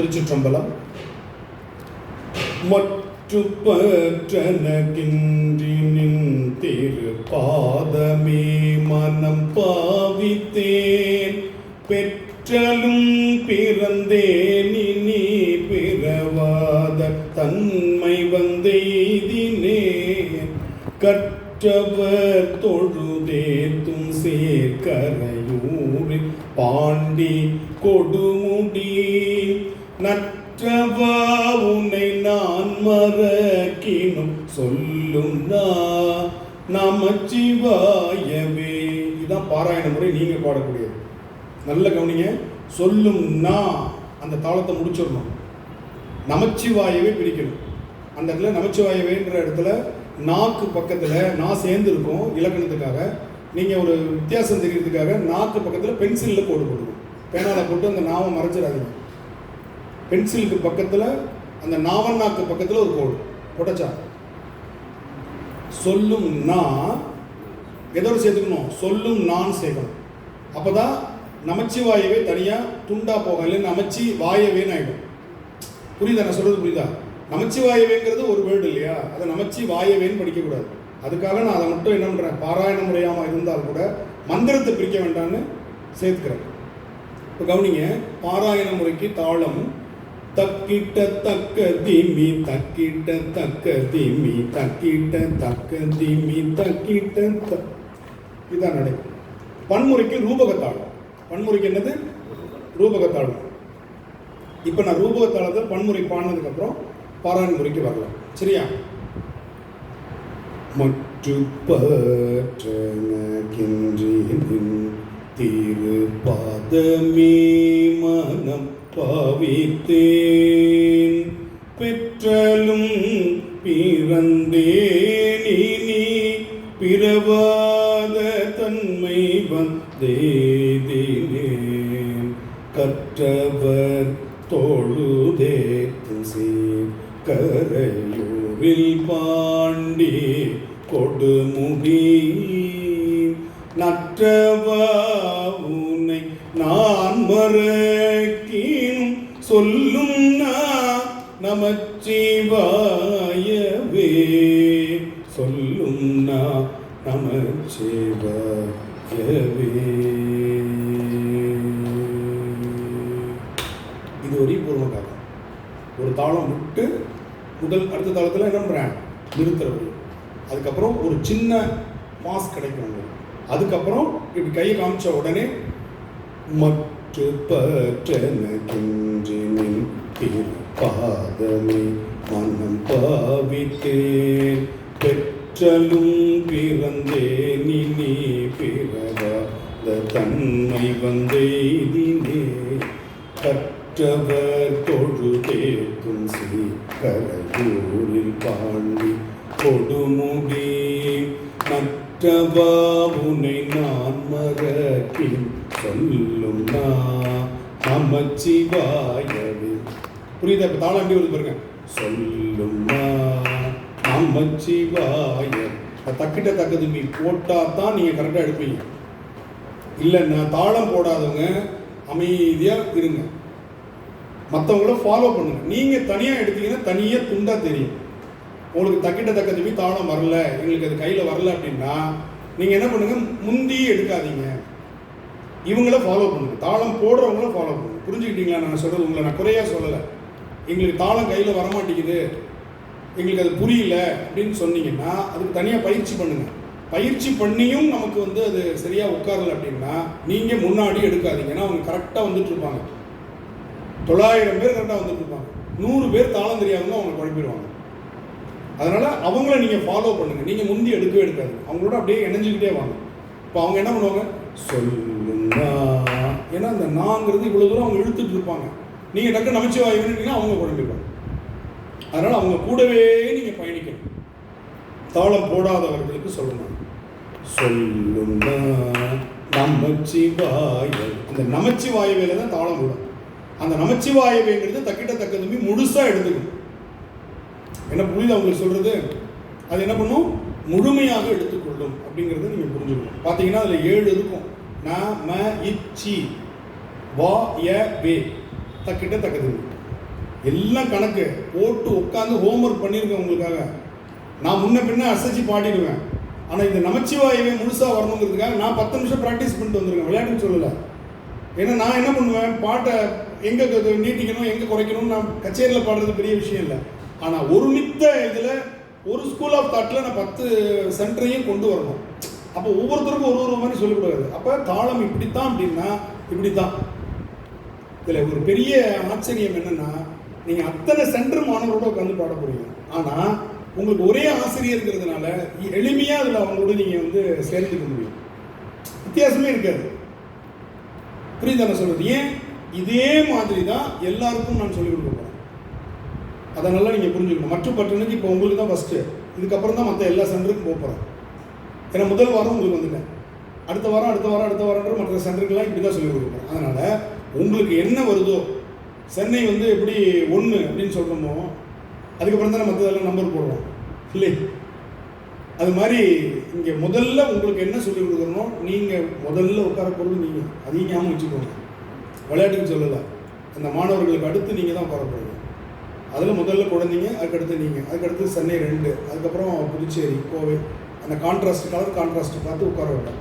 திருச்சிற்றம்பலம். மற்று பற்றனகின்றி நின் திரு பாதமே மனம் பாவித்தேன் பெற்றலும் பிறந்தேன் இனி பிறவாத தன்மை வந்தெய்தினேன் கற்றவர் தொழுதேத்தும் சேர்க்கரையூரில் பாண்டி கொடுமுடி நற்றவா உன்னை நான் மறக்கினும் சொல்லும் நான் நமச்சிவாயவே. இதுதான் பாராயண முறை நீங்க பாடக்கூடியது. நல்ல கவனிங்க. சொல்லும் நான் அந்த தாளத்தை முடிச்சிடணும். நமச்சிவாயவே பிரிக்கணும். அந்த இடத்துல நமச்சிவாயவேன்ற இடத்துல நாக்கு பக்கத்தில் நான் சேர்ந்துருக்கோம் இலக்கணத்துக்காக. நீங்கள் ஒரு வித்தியாசம் தெரியறதுக்காக நாக்கு பக்கத்தில் பென்சிலில் போட்டு போடுவோம் பேனாவில் போட்டு அந்த நாவை மறைச்சிடாதீங்க. பென்சிலுக்கு பக்கத்தில் அந்த நாவண்ணாக்கு பக்கத்தில் ஒரு கோடு போட்டச்சா? சொல்லும் நான் எதோ சேர்த்துக்கணும்? சொல்லும் நான் சேர்க்கணும். அப்போ தான் நமச்சிவாயவே தனியாக துண்டா போகும். இல்லை நமச்சி வாயவேன்னு ஆகிடும் புரியுதா? நான் சொல்கிறது புரியுதா? நமச்சிவாயவேங்கிறது ஒரு வேர்டு இல்லையா? அதை நமச்சி வாயவேன்னு படிக்கக்கூடாது. அதுக்காக நான் அதை மட்டும் என்ன பண்ணுறேன் பாராயண முறையாமல் இருந்தால் கூட மந்திரத்தை பிரிக்க வேண்டாம்னு சேர்த்துக்கிறேன். இப்போ கவனிங்க பாராயண முறைக்கு தாளம் தக்கிட்ட தக்க திமி தக்கிட்ட தக்க திமி தக்கிட்ட தக்க திமி தக்கிட்ட த இதான் நடை. பன்முறைக்கு ரூபகத்தாளம். பன்முறைக்கு என்னது? ரூபகத்தாளம். இப்போ நான் ரூபகத்தாளத்தை பன்முறை பாடினதுக்கப்புறம் பாராயண முறைக்கு வரலாம். சரியா? மற்று பற்றனகின்றேன் திரு பாதமே மனம் பாவித்தேன். பெற்றலும் பிறந்தேன். இனி பிறவாத தன்மை வந்தேதினேன் கற்றவர் தொழுதேத்தும் சீர். கரையூரில் பாண்டி கொடுமுடி நற்றவர் நமச்சிவாயவே. சொல்லும் நான் நமச்சிவாயவே. இது ஒரு பூர்வகாரம் ஒரு தாளம் விட்டு முதல் அடுத்த தாளத்தில் என்ன பண்ணுறேன் நிறுத்துறது அதுக்கப்புறம் ஒரு சின்ன பாஸ் கிடைக்கும் அதுக்கப்புறம் இப்படி கையை காமிச்ச உடனே மற்ற பற்றனகின்றினின் திருப்பாதமே மனம் பாவித்தேன் பெற்றலும் பிறந்தேன் இனி பிறவாத தன்மை வந்தேதினே கற்றவர் தொழுதேக்கும் சீக்கரையூரில் பாண்டி கொடுமுடி. மற்றவா உனை நான் மறக்கின் சொல்லும் நான் நமச்சிவாயவே புரியுதா? இப்போ தாளம் எப்படி வருது பாருங்க. சொல்லும் நமச்சிவாய தக்கிட்ட தக்கது மீ போட்டா தான் நீங்கள் கரெக்டாக எடுப்பீங்க. இல்லைன்னா தாளம் போடாதவங்க அமைதியாக இருங்க. மற்றவங்கள ஃபாலோ பண்ணுங்க. நீங்கள் தனியாக எடுத்தீங்கன்னா தனியாக துண்டாக தெரியும். உங்களுக்கு தக்கிட்ட தக்க திரும்பி தாளம் வரல எங்களுக்கு அது கையில் வரல அப்படின்னா நீங்கள் என்ன பண்ணுங்க? முந்தி எடுக்காதீங்க. இவங்கள ஃபாலோ பண்ணுங்க. தாளம் போடுறவங்கள ஃபாலோ பண்ணுங்க. புரிஞ்சுக்கிட்டீங்களா? நான் சொல்கிறது உங்களை நான் குறையாக சொல்லலை. எங்களுக்கு தாளம் கையில் வரமாட்டேங்குது. எங்களுக்கு அது புரியல அப்படின்னு சொன்னீங்கன்னா அதுக்கு தனியாக பயிற்சி பண்ணுங்கள் பயிற்சி பண்ணியும் நமக்கு வந்து அது சரியாக உட்காரல அப்படின்னா நீங்கள் முன்னாடி எடுக்காதீங்க. ஏன்னா அவங்க கரெக்டாக வந்துட்டு இருப்பாங்க. தொள்ளாயிரம் பேர் கரெக்டாக வந்துட்டு இருப்பாங்க. நூறு பேர் தாளம் தெரியாதவங்க அவங்க குழப்பிடுவாங்க. அதனால் அவங்கள நீங்கள் ஃபாலோ பண்ணுங்கள் நீங்கள் முந்தி எடுக்கவே எடுக்காது. அவங்களோட அப்படியே இணைஞ்சிக்கிட்டே வாங்க. இப்போ அவங்க என்ன பண்ணுவாங்க? சொல்லுங்க. ஏன்னா அந்த நாங்கிறது இவ்வளோ தூரம் அவங்க இழுத்துட்டு இருப்பாங்க. நீங்கள் டக்கு நமச்சிவாயுன்னு அவங்க குழம்பிடுவாங்க அதனால் அவங்க கூடவே நீங்கள் பயணிக்கணும். தாளம் போடாதவர்களுக்கு சொல்லணும் சொல்லும் நமச்சிவாய அந்த நமச்சிவாயவேல தான் தாளம் போடும் அந்த நமச்சிவாயவேங்கிறது தக்கிட்ட தக்க தம்பி முழுசாக எடுத்துக்கணும். என்ன புரியுது அவங்களுக்கு சொல்கிறது அது என்ன பண்ணும்? முழுமையாக எடுத்துக்கொள்ளும் அப்படிங்கிறத நீங்கள் புரிஞ்சுக்கணும். பார்த்தீங்கன்னா அதில் ஏழு இருக்கும். ந ம இச்சி வா ய வே. தக்கிட்ட தக்கது எல்லாம் கணக்கு. போட்டு உட்காந்து ஹோம்ஒர்க் பண்ணியிருக்கேன் உங்களுக்காக. நான் முன்ன பின்ன அசைச்சு பாடிடுவேன். ஆனால் இந்த நமச்சிவாயவே முழுசாக வரணுங்கிறதுக்காக நான் பத்து நிமிஷம் ப்ராக்டிஸ் பண்ணிட்டு வந்திருக்கேன். விளையாட்டுன்னு சொல்லலை. ஏன்னா நான் என்ன பண்ணுவேன்? பாட்டை எங்கே நீட்டிக்கணும் எங்கே குறைக்கணும்னு நான் கச்சேரியில் பாடுறது பெரிய விஷயம் இல்லை. ஆனால் ஒரு மித்த இதில் ஒரு ஸ்கூல் ஆஃப் தாட்டில் நான் பத்து சென்டரையும் கொண்டு வரணும். அப்போ ஒவ்வொருத்தருக்கும் ஒரு ஒரு மாதிரி சொல்லக்கூடாது அப்போ தாளம் இப்படித்தான் அப்படின்னா இப்படி தான் இதில் ஒரு பெரிய ஆச்சரியம் என்னென்னா நீங்கள் அத்தனை சென்டர் மாணவரோட உட்காந்து பாட போறீங்க ஆனால் உங்களுக்கு ஒரே ஆசிரியர் இருக்கிறதுனால எளிமையாக அதில் அவங்களோட நீங்கள் வந்து சேர்ந்துக்க முடியும். வித்தியாசமே இருக்காது. புரியுதா நான் ஏன்? இதே மாதிரி தான் எல்லாருக்கும் நான் சொல்லிக் கொடுக்க போறேன். அதை நல்லா நீங்கள் புரிஞ்சுக்கணும். மற்ற பட்டனுக்கு இப்போ உங்களுக்கு தான் ஃபஸ்ட்டு இதுக்கப்புறம் தான் மற்ற எல்லா சென்டருக்கும் போக போகிறேன் ஏன்னா முதல் வாரம் உங்களுக்கு வந்துட்டேன். அடுத்த வாரம் அடுத்த வாரம் அடுத்த வாரம்ன்ற மற்ற சென்டருக்கெல்லாம் இப்படி தான் சொல்லிக் கொடுக்குறேன் அதனால் உங்களுக்கு என்ன வருதோ சென்னை வந்து எப்படி ஒன்று அப்படின்னு சொல்கிறோமோ அதுக்கப்புறம் தான் மற்றதெல்லாம் நம்பர் போடுறோம் இல்லை அது மாதிரி இங்கே முதல்ல உங்களுக்கு என்ன சொல்லிக் கொடுக்குறனோ நீங்கள் முதல்ல உட்கார போகிறது நீங்கள் அதையும் ஞாபகம் வச்சுக்கோங்க. விளையாட்டுக்கு சொல்லலை. அந்த மாணவர்களுக்கு அடுத்து நீங்கள் தான் உட்கார போகிறீங்க அதில் முதல்ல குழந்தைங்க அதுக்கடுத்து நீங்கள் அதுக்கடுத்து சென்னை ரெண்டு. அதுக்கப்புறம் புதுச்சேரி கோவை. அந்த கான்ட்ராஸ்ட் கலர் கான்ட்ராஸ்ட் பார்த்து உட்கார வேண்டாம்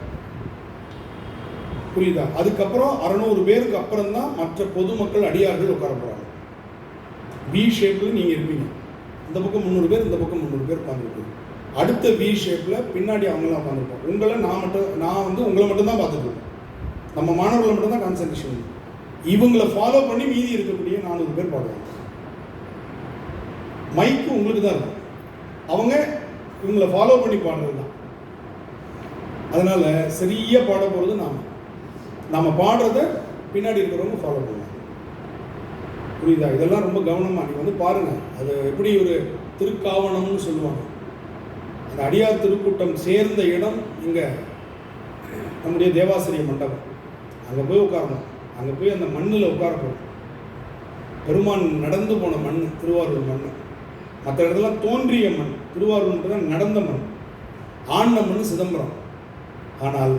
புரியுதா? அதுக்கப்புறம் அறநூறு பேருக்கு அப்புறம் தான் மற்ற பொதுமக்கள் அடியார்கள் உட்கார போகிறாங்க வி ஷேப்பில் நீங்கள் இருப்பீங்க. இந்த பக்கம் முந்நூறு பேர் இந்த பக்கம் முந்நூறு பேர் உட்காந்துருப்பீங்க அடுத்த வி ஷேப்பில் பின்னாடி அவங்களாம் உட்காந்துருப்போம் உங்களை நான் மட்டும் நான் வந்து உங்களை மட்டும்தான் தான் நம்ம மாணவர்களை மட்டும்தான் கான்சன்ட்ரேஷன் இவங்களை ஃபாலோ பண்ணி மீதி இருக்கக்கூடிய நானூறு பேர் பாடுவாங்க மைக்கு உங்களுக்கு தான் இருக்கும். அவங்க இவங்களை ஃபாலோ பண்ணி பாடுறது தான் அதனால் சரியா பாட போகிறது நான் நம்ம பாடுறத பின்னாடி இருக்கிறவங்க ஃபாலோ பண்ணுவாங்க. புரியுதா? இதெல்லாம் ரொம்ப கவனமாக நீங்கள் வந்து பாருங்கள் அது எப்படி ஒரு திருக்காவணம்னு சொல்லுவாங்க. அந்த அடியார் திருக்கூட்டம் சேர்ந்த இடம் இங்கே. நம்முடைய தேவாசிரிய மண்டபம். அங்கே போய் உட்காரணும். அங்கே போய் அந்த மண்ணில் உட்கார போகணும் பெருமான் நடந்து போன மண் திருவாரூர் மண் மற்ற இடத்துல தோன்றிய மண் திருவாரூர் தான் நடந்த மண். ஆண்ட மண் சிதம்பரம். ஆனால்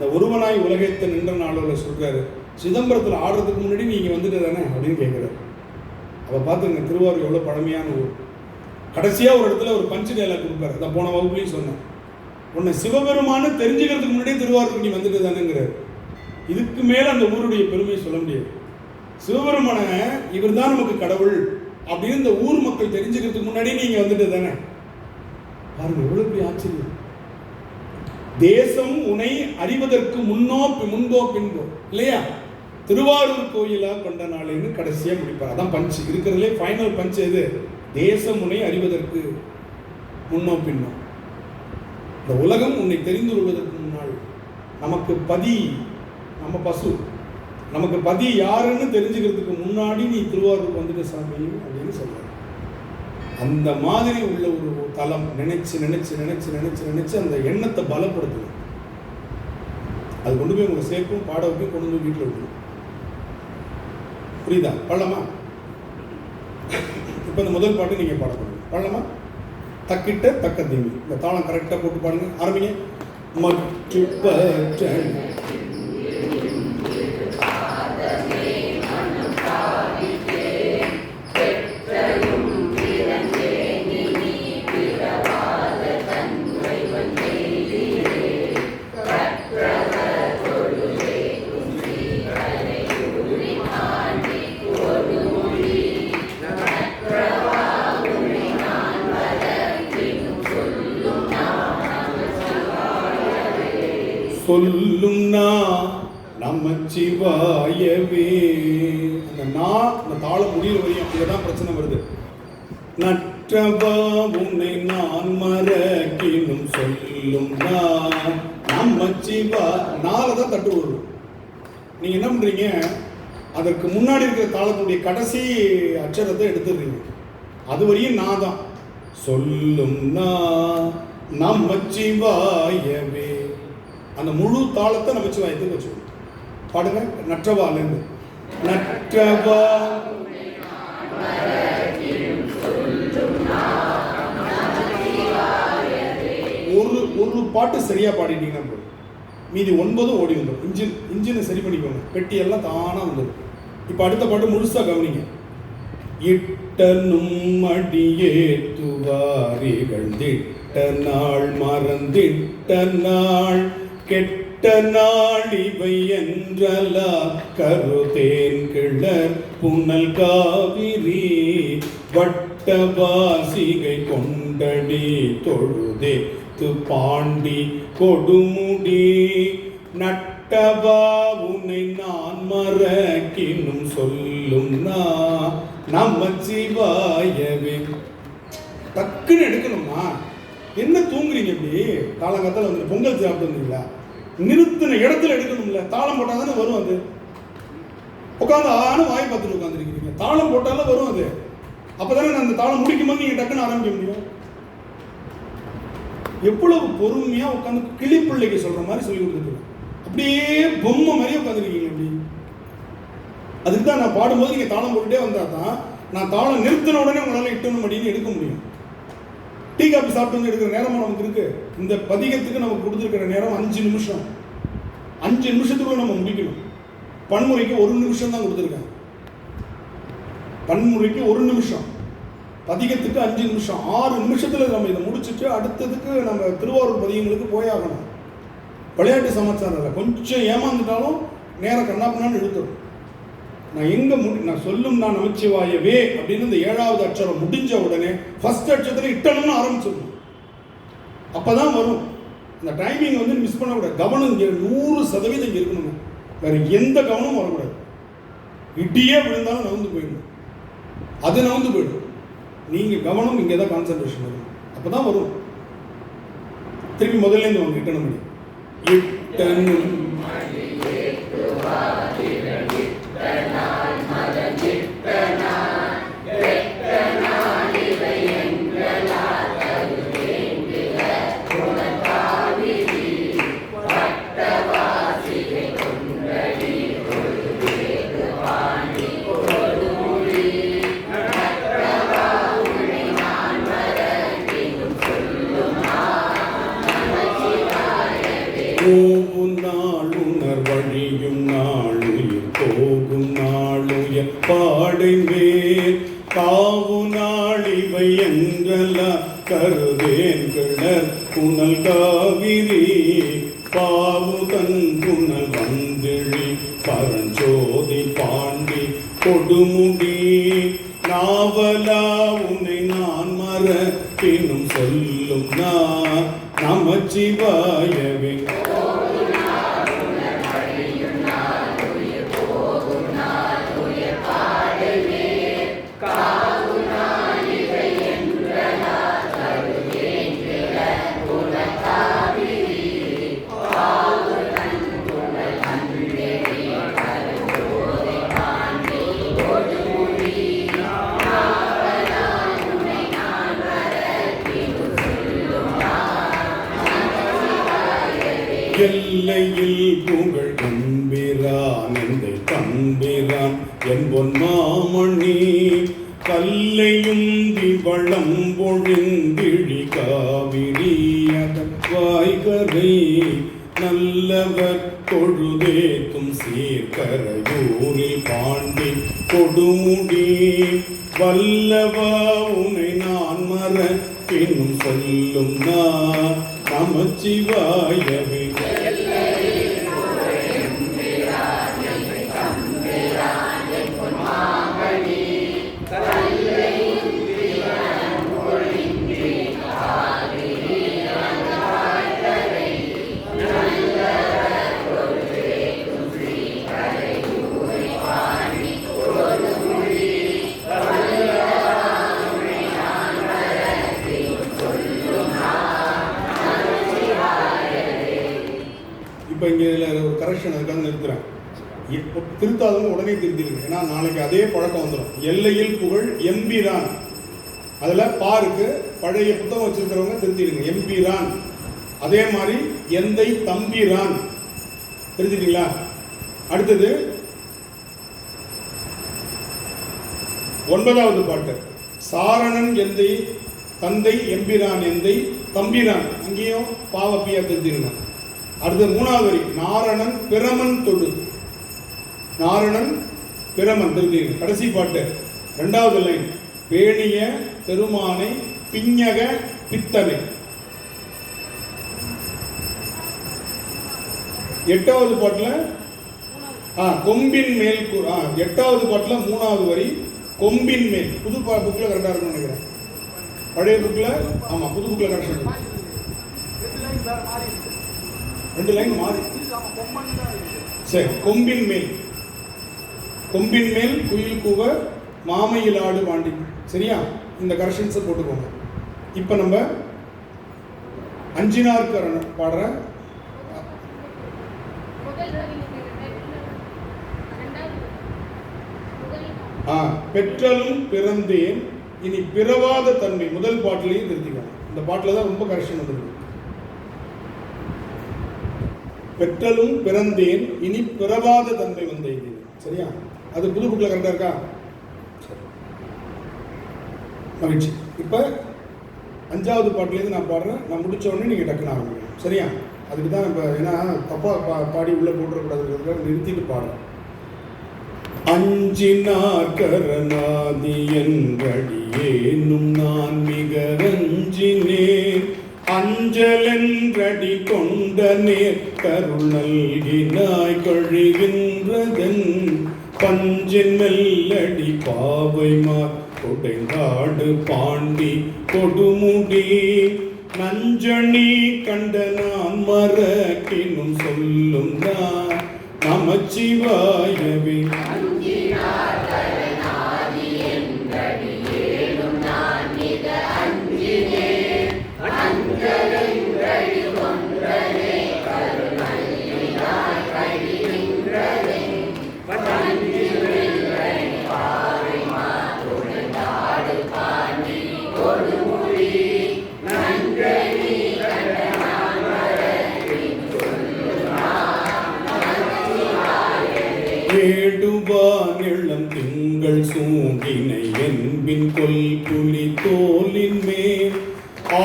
இந்த ஒருவனாய் உலகத்தை நின்ற நாளில் சொல்கிறாரு சிதம்பரத்தில் ஆடுறதுக்கு முன்னாடி நீங்கள் வந்துட்டு தானே? அப்படின்னு கேட்குறாரு அப்போ பார்த்துங்க திருவாரூர் எவ்வளோ பழமையான ஊர். கடைசியாக ஒரு இடத்துல ஒரு பஞ்சு டைலாக் கொடுப்பாரு. அதை போன வகுப்புலையும் சொன்னேன். உன்னை சிவபெருமானு தெரிஞ்சுக்கிறதுக்கு முன்னாடியே திருவாரூர் நீ வந்துட்டு தானேங்கிறாரு. இதுக்கு மேலே அந்த ஊருடைய பெருமையை சொல்ல முடியாது. சிவபெருமான இவர் தான் நமக்கு கடவுள் அப்படின்னு இந்த ஊர் மக்கள் தெரிஞ்சுக்கிறதுக்கு முன்னாடியே நீங்கள் வந்துட்டு தானே? பாருங்க எவ்வளோ பெரிய ஆச்சரியம். தேசம் உனை அறிவதற்கு முன்னோ பி- முன்போ பின்போ இல்லையா? திருவாரூர் கோயிலா கொண்ட நாளேன்னு கடைசியா முடிப்பார். அதான் பஞ்ச் இருக்கிறதுலே ஃபைனல் பஞ்ச் எது? தேசம் உன்னை அறிவதற்கு முன்னோ பின்னோ. இந்த உலகம் உன்னை தெரிந்து கொள்வதற்கு முன்னால் நமக்கு பதி நம்ம பசு. நமக்கு பதி யாருன்னு தெரிஞ்சுக்கிறதுக்கு முன்னாடி நீ திருவாரூர் வந்துட்டு சாமி அப்படின்னு சொல்ற அந்த மாதிரி உள்ள ஒரு தளம் நினைச்சு நினைச்சு நினைச்சு நினைச்சு நினைச்சு அந்த எண்ணத்தை பலப்படுத்தணும் அது கொண்டு போய் உங்களை சேர்க்கும் பாட வைக்கும் கொண்டு போய் வீட்டில் விடணும் புரியுதா? பள்ளமா இப்போ இந்த முதல் பாட்டு நீங்கள் பாட போறீங்க. பள்ளமா தக்கிட்ட தக்க தீமி. இந்த தாளம் கரெக்டாக போட்டு பாடுங்க. ஆரம்பிங்க. மற்ற சொல்லும் நா நமச்சிவாயவே. அந்த நா அந்த தாள முடியல வரையும் அப்படியே தான் பிரச்சனை வருது. நற்றவா உன்னை நான் மறக்கினும் சொல்லும் நான் நமச்சிவா நாளை தான் தட்டு வரும் நீங்க என்ன பண்றீங்க? அதற்கு முன்னாடி இருக்கிற தாளத்துடைய கடைசி அச்சரத்தை எடுத்துடுறீங்க. அது வரையும் நான் தான். சொல்லும் நான் நமச்சிவாயவே. அந்த முழு தாளத்தை நமச்சிவாயத்துக்கு வச்சுக்கணும். பாடுங்க நற்றவாலேருந்து நற்றவா. ஒரு ஒரு பாட்டு சரியா பாடிட்டீங்கன்னா போதும். மீதி ஒன்பதும் ஓடி வந்துடும். இன்ஜின் இன்ஜினை சரி பண்ணிக்கோங்க. பெட்டி எல்லாம் தானாக வந்துடும். இப்போ அடுத்த பாட்டு முழுசாக கவனிங்க. இட்டனும் அடியேத்துவாரிகள் திட்ட நாள் மறந்திட்ட நாள். கெட்ட நாள் இவை என்றலா கருதேன் கிளர் புனல் காவிரி வட்ட வாசிகை கொண்டடி தொழுதே பாண்டி கொடுமுடி நட்டவா உன்னை நான் மறக்கினும் சொல்லும் நான் சிவாயவே. டக்குன்னு எடுக்கணுமா என்ன தூங்குறீங்க இப்படி காலங்காத்தால் வந்து பொங்கல் சாப்பிட்டு வந்தீங்களா? நிறுத்தின இடத்துல எடுக்கணும்ல. தாளம் போட்டால் தானே வரும் அது. உட்காந்து ஆன வாய் பார்த்துட்டு உட்காந்துருக்கீங்க தாளம் போட்டாலும் வரும் அது. அப்பதானே நான் அந்த தாளம் முடிக்கும்போது நீங்கள் டக்குன்னு ஆரம்பிக்க முடியும். எவ்வளவு பொறுமையாக உட்காந்து கிளிப்பிள்ளைக்கு சொல்கிற மாதிரி சொல்லி கொடுத்துருக்கேன் அப்படியே பொம்மை மாதிரியே உட்காந்துருக்கீங்க அப்படி அதுக்கு தான் நான் பாடும்போது நீங்கள் தாளம் போட்டுட்டே வந்தால் தான் நான் தாளம் நிறுத்தின உடனே உங்களால் இட்டணும் அப்படின்னு எடுக்க முடியும். காப்பி சாப்பிட்டு வந்து எடுக்கிற நேரமா நமக்கு இருக்கு. இந்த பதிகத்துக்கு நமக்கு கொடுத்துருக்கிற நேரம் அஞ்சு நிமிஷம். அஞ்சு நிமிஷத்துக்குள்ள நம்ம முடிக்கணும். பன்முறைக்கு ஒரு நிமிஷம் தான் கொடுத்துருக்கேன். பன்முறைக்கு ஒரு நிமிஷம். பதிகத்துக்கு அஞ்சு நிமிஷம். ஆறு நிமிஷத்துல நம்ம இதை முடிச்சுட்டு அடுத்ததுக்கு நம்ம திருவாரூர் பதிகங்களுக்கு போயாகணும். விளையாட்டு சமாச்சாரம் இல்லை. கொஞ்சம் ஏமாந்துட்டாலும் நேரம் கண்ணாப்பினான்னு இழுத்துடும் நான் எங்கே முடி நான் சொல்லும் நான் நமச்சிவாயவே அப்படின்னு இந்த ஏழாவது அக்ஷரம் முடிஞ்ச உடனே ஃபர்ஸ்ட் அக்ஷரத்தில் இட்டணும்னு ஆரம்பிச்சிடணும். அப்பதான் வரும். இந்த டைமிங் வந்து மிஸ் பண்ணக்கூடாது. கவனம் இங்கே நூறு சதவீதம் இங்கே இருக்கணும் வேற எந்த கவனமும் வரக்கூடாது. இடியே விழுந்தாலும் நகர்ந்து போயிடணும். அது நகர்ந்து போயிடும். நீங்கள் கவனம் இங்கே தான் கான்சென்ட்ரேஷன் வரும். அப்பதான் வரும். திருப்பி முதல்ல இருந்து வாங்க இட்டணும். மணி அழியும் நாளுயிர் போகும் நாளுயர் பாடை மேல் காவு நாளிவை என்றலா கருதேன். கிணர் புனல் கா பின்னும் சொல்லும் நான் நமச்சிவாயவே திருத்தாதவங்க உடனே திருத்திடுங்க. ஏன்னா நாளைக்கு அதே பழக்கம் வந்துடும் எல்லையில் புகழ் எம்பிரான். அதில் பாருக்கு பழைய புத்தகம் வச்சிருக்கிறவங்க திருத்திடுங்க. எம்பிரான். அதே மாதிரி எந்தை தம்பிரான். திருத்திட்டீங்களா? அடுத்தது ஒன்பதாவது பாட்டு. சாரணன் எந்தை தந்தை எம்பிரான் எந்தை தம்பிரான். அங்கேயும் பாவப்பியா திருத்திடுங்க. அடுத்து மூணாவது வரி. நாரணன் பிரமன் தொழு நாரணன் பிரமன் திருத்திங்க கடைசி பாட்டு. ரெண்டாவது லைன் பேணிய பெருமானை பிஞ்சக பித்தனை. எட்டாவது பாட்டில் ஆ கொம்பின் மேல் ஆ எட்டாவது பாட்டில் மூணாவது வரி கொம்பின் மேல். புது பா புக்கில் கரெக்டாக இருக்கும்னு நினைக்கிறேன். பழைய புக்கில் ஆமாம் புது புக்கில் கரெக்டாக இருக்கும் ரெண்டு லைன் மாறி. சரி கொம்பின் மேல். கொம்பின் மேல் குயில் கூவ மாமையில் ஆடு வாண்டி. சரியா? இந்த கரெக்ஷன்ஸை போட்டுக்கோங்க. இப்போ நம்ம அஞ்சினார்கரன் பாடுற ஆ பெற்றலும் பிறந்தேன். இனி பிறவாத தன்மை. முதல் பாட்டிலையும் திருத்திக்கணும் இந்த பாட்டில் தான் ரொம்ப கரெக்ஷன் வந்துருக்கு. பெற்றலும் பிறந்தேன். இனி பிறவாத தன்மை வந்தேன் சரியா? அது புது புக்கில் கரெக்டாக இருக்கா? மகிழ்ச்சி. இப்போ அஞ்சாவது பாட்டிலேருந்து நான் பாடுறேன். நான் முடித்த உடனே நீங்கள் டக்குன்னு ஆரம்பிக்கணும் சரியா? அதுக்கு தான் இப்போ ஏன்னா தப்பாக பா பாடி உள்ளே போட்டுறக்கூடாதுங்கிறதுக்காக நிறுத்திட்டு பாடுறேன் அஞ்சினார் கரநாதி என்றடியேனும் நான் மிக அஞ்சினேன் அஞ்சலென்றடி கொண்ட நேர் கருள் நல்கினாய் கழிகின்றதன். பஞ்சின் மெல்லடி பாவைமார் கொடைங்காடு பாண்டி கொடுமுடி. நஞ்சணி கண்ட நான் மறக்கினும் சொல்லும் நான் நமச்சிவாயவே. கோல் புலி தோலின் மேல்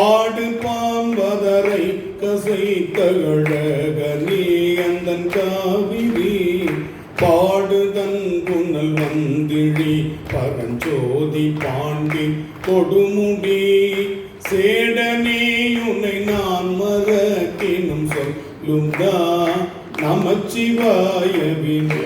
ஆடு பாம்பதரை கசை தகழகனே அந்தன் காவிரி பாடுதன் புனல் வந்திழி பரஞ்சோதி பாண்டி கொடுமுடி. சேடனேயுனை நான் மறக்கினும் சொல்லுங்கா நமச்சிவாயவினே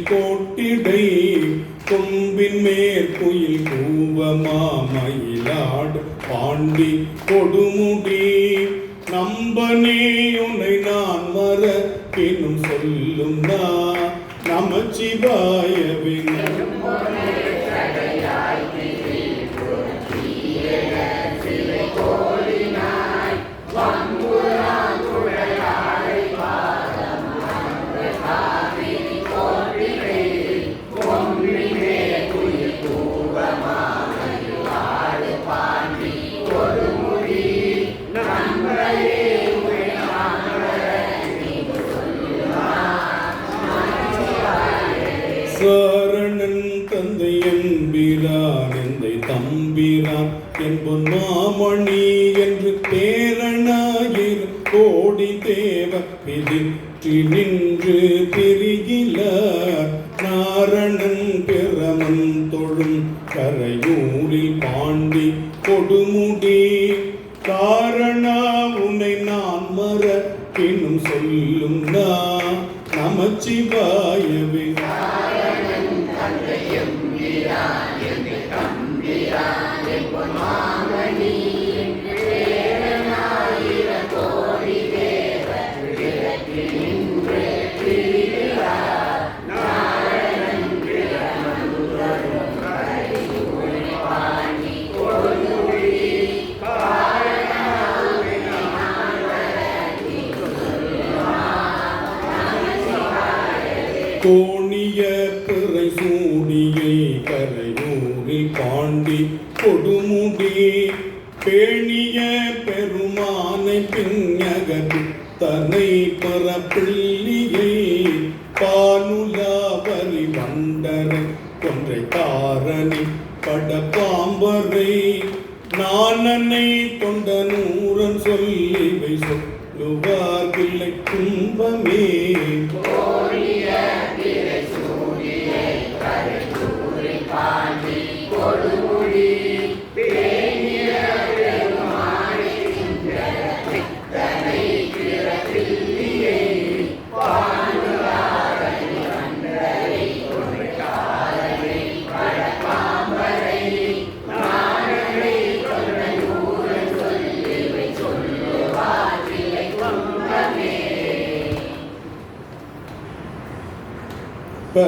காவிரி கோட்டிடை கொம்பின் மேற்குயில் கூவமாமயிலாடு பாண்டி கொடுமுடி. நம்பனே உன்னை நான் மற எனும் சொல்லும் நான் நமச்சிவாயவின் சாரணன் தந்தை என்பிரான் எந்தை தம்பிரான் என்பொன் மாமணி என்று பேரணாயிரு கோடி தேவ பிரிற்றி நின்று பிரிகில நாரணன் சொல்லுவரை நான் அன்னை தொண்ட நூறன் சொல்லிவை சொல்லுவார் பிள்ளை துன்பமே இப்போ